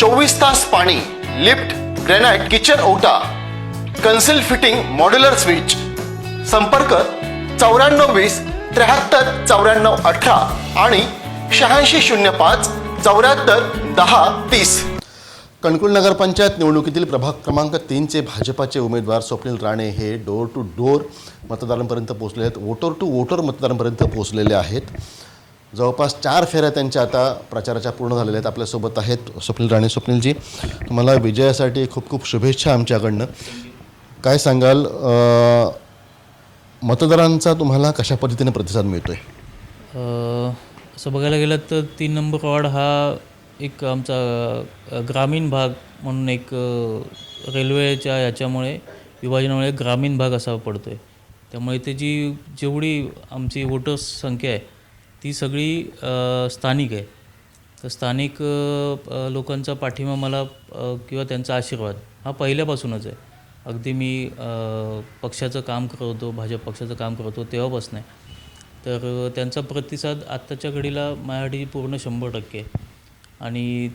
चोवीस तास पाणी लिफ्ट ग्रॅनाइट किचन ओटा कन्सिल फिटिंग मॉड्युलर स्विच. संपर्क चौऱ्याण्णव वीस त्र्याहत्तर चौऱ्याण्णव अठरा आणि शहाऐंशी शून्य पाच चौऱ्याहत्तर दहा तीस. कणकुल नगरपंचायत निवडणुकीतील प्रभाग क्रमांक तीनचे भाजपाचे उमेदवार स्वप्नील राणे हे डोर टू डोर मतदारांपर्यंत पोहोचले आहेत. वोटर टू वोटर मतदारांपर्यंत पोहोचलेले आहेत. जवळपास चार फेऱ्या त्यांच्या आता प्रचाराच्या पूर्ण झालेल्या आहेत. आपल्यासोबत आहेत स्वप्नील राणे. स्वप्नीलजी तुम्हाला विजयासाठी खूप खूप शुभेच्छा आमच्याकडनं. काय सांगाल? मतदारांचा तुम्हाला कशा पद्धतीने प्रतिसाद मिळतो आहे असं बघायला गेलं तर तीन नंबर वॉर्ड हा एक आमचा ग्रामीण भाग म्हणून एक रेल्वेच्या याच्यामुळे विभाजनामुळे ग्रामीण भाग असा पडतो आहे त्यामुळे इथे जी जेवढी आमची वोटर्स संख्या आहे ती सगळी स्थानिक आहे. तर स्थानिक लोकांचा पाठिंबा मला किंवा त्यांचा आशीर्वाद हा पहिल्यापासूनच आहे. अगदी मी पक्षाचं काम करत होतो भाजप पक्षाचं काम करत होतो तेव्हापासून. आहे तर त्यांचा प्रतिसाद आत्ताच्या घडीला माझ्यासाठी पूर्ण शंभर टक्के. आहे. आणि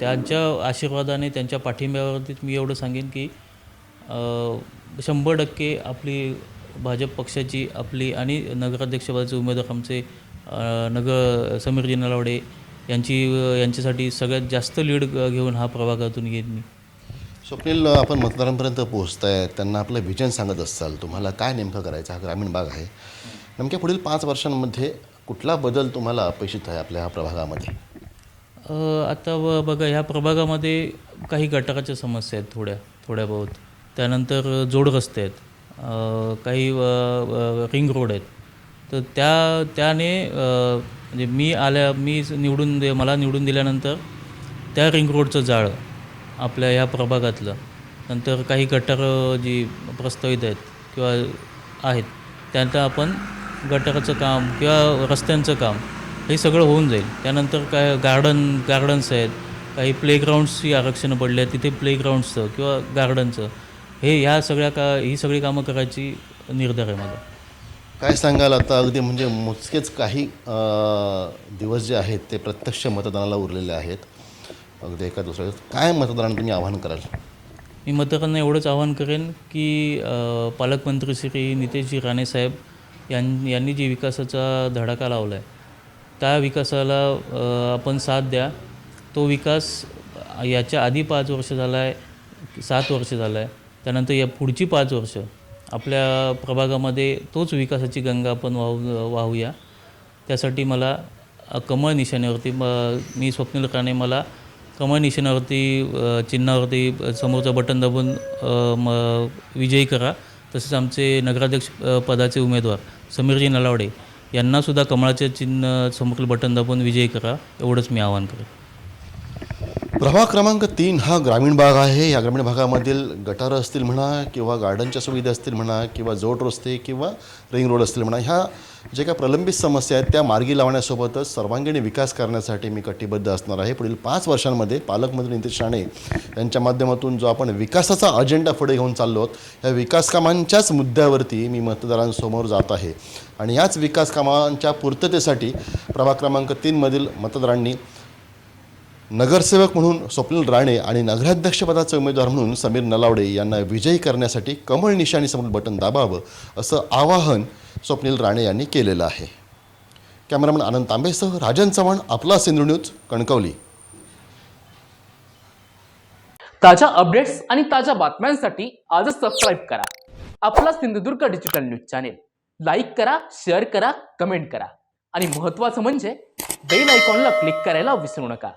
त्यांच्या आशीर्वादाने त्यांच्या पाठिंब्यावरती मी एवढं सांगेन की शंभर टक्के आपली भाजप पक्षाची आपली आणि नगराध्यक्षपदाचे उमेदवार आमचे नगर समीरजी नलावडे यांची यांच्यासाठी सगळ्यात जास्त लीड घेऊन हा प्रभागातून येईन मी स्वप्नील आपण मतदारांपर्यंत पोहोचताय त्यांना आपलं विजन सांगत असाल तुम्हाला काय नेमकं करायचं? हा ग्रामीण भाग आहे. नेमक्या पुढील पाच वर्षांमध्ये कुठला बदल तुम्हाला अपेक्षित आहे आपल्या ह्या प्रभागामध्ये? आता ब बघा ह्या प्रभागामध्ये काही गटाराच्या समस्या आहेत थोड्या थोड्या बहुत. त्यानंतर जोड रस्ते आहेत. काही रिंग रोड आहेत. तर त्या त्याने म्हणजे मी आल्या मी निवडून दे मला निवडून दिल्यानंतर त्या रिंग रोडचं जाळं आपल्या ह्या प्रभागातलं नंतर काही गटर जी प्रस्तावित आहेत किंवा आहेत त्यांचं आपण गटाराचं काम किंवा रस्त्यांचं काम हे सगळं होऊन जाईल. त्यानंतर काय गार्डन गार्डन्स आहेत काही प्लेग्राऊंड्सची आरक्षणं पडली आहेत तिथे प्लेग्राऊंड्सचं किंवा गार्डनचं हे ह्या सगळ्या का ही सगळी कामं करायची निर्धार आहे माझा काय सांगाल आता? अगदी म्हणजे मोजकेच काही दिवस जे आहेत ते प्रत्यक्ष मतदानाला उरलेले आहेत. अगदी एका दुसऱ्या काय मतदारांना तुम्ही आवाहन कराल? मी मतदारांना एवढंच आवाहन करेन की पालकमंत्री श्री नितेशजी राणेसाहेब यां यांनी जी विकासाचा धडाका लावला आहे त्या विकासाला आपण साथ द्या. तो विकास याच्या आधी पाच वर्ष झाला आहे सात वर्ष झालं आहे त्यानंतर या पुढची पाच वर्ष आपल्या प्रभागामध्ये तोच विकासाची गंगा आपण वाहू वाहूया. त्यासाठी मला कमळ निशाण्यावरती म मी स्वप्नील काणे मला कमळ निशाण्यावरती चिन्हावरती समोरचं बटन दाबून म विजयी करा. तसेच आमचे नगराध्यक्ष पदाचे उमेदवार समीरजी नलावडे यांनासुद्धा कमळाचे चिन्ह समोरील बटन दाबून विजयी करा. एवढंच मी आवाहन करेन. प्रभाग क्रमांक तीन हा ग्रामीण भाग आहे. या ग्रामीण भागामधील गटारं असतील म्हणा किंवा गार्डनच्या सुविधा असतील म्हणा किंवा जोड रस्ते किंवा रिंग रोड असतील म्हणा ह्या जे काही प्रलंबित समस्या आहेत त्या मार्गी लावण्यासोबतच सर्वांगीण विकास करण्यासाठी मी कटिबद्ध असणार आहे. पुढील पाच वर्षांमध्ये पालकमंत्री नितेश राणे यांच्या माध्यमातून जो आपण विकासाचा अजेंडा पुढे घेऊन चाललो आहोत या विकास कामांच्याच मुद्द्यावरती मी मतदारांसमोर जात आहे. आणि याच विकास कामांच्या पूर्ततेसाठी प्रभाग क्रमांक तीनमधील मतदारांनी नगरसेवक म्हणून स्वप्नील राणे आणि नगराध्यक्षपदाचे उमेदवार म्हणून समीर नलावडे यांना विजयी करण्यासाठी कमळ निशाणी समोर बटन दाबावं असं आवाहन स्वप्नील राणे यांनी केलेलं आहे. कॅमेरामन आनंद तांबेसह राजन चव्हाण आपला सिंधू न्यूज कणकवली. ताज्या अपडेट्स आणि ताज्या बातम्यांसाठी आजच सबस्क्राईब करा. आपला Sindhudurg digital news channel like करा शेअर करा कमेंट करा. आणि महत्त्वाचं म्हणजे बेल आयकॉनला क्लिक करायला विसरू नका.